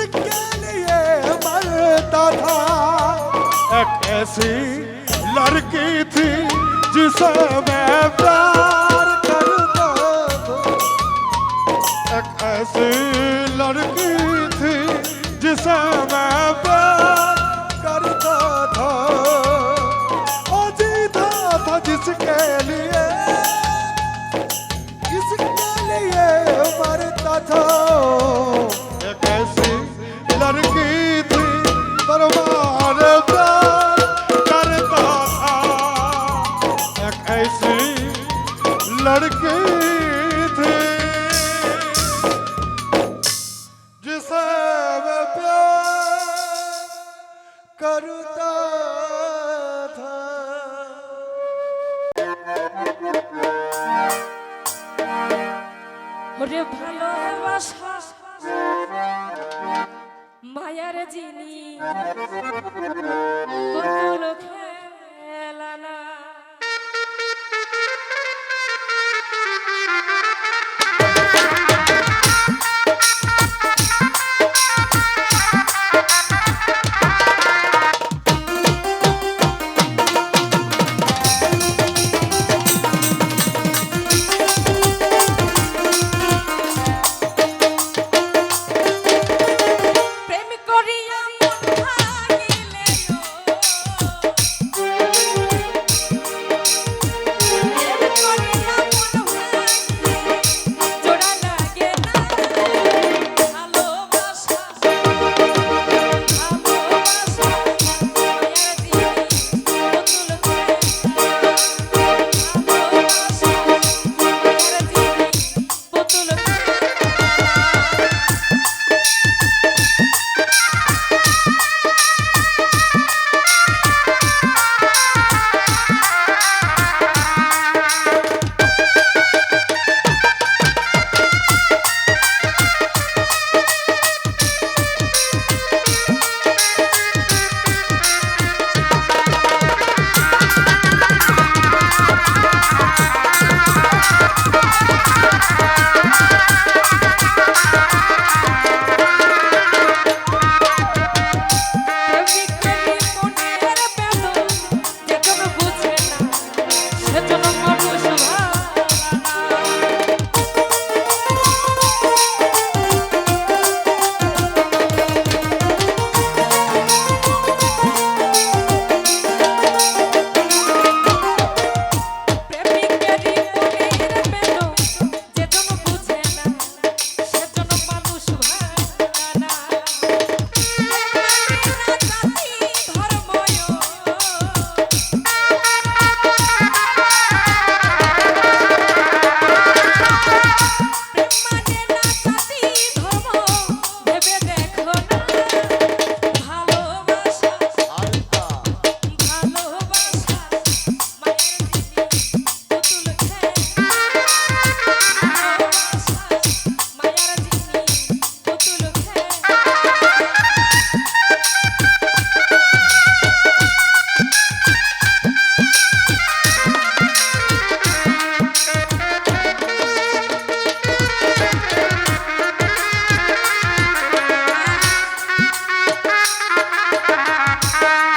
जिसके लिए मरता था एक ऐसी लड़की थी जिसे मैं प्यार लड़के थे जिसे मैं प्यार करता था ওরে ভালোবাসা মায়ার Ah!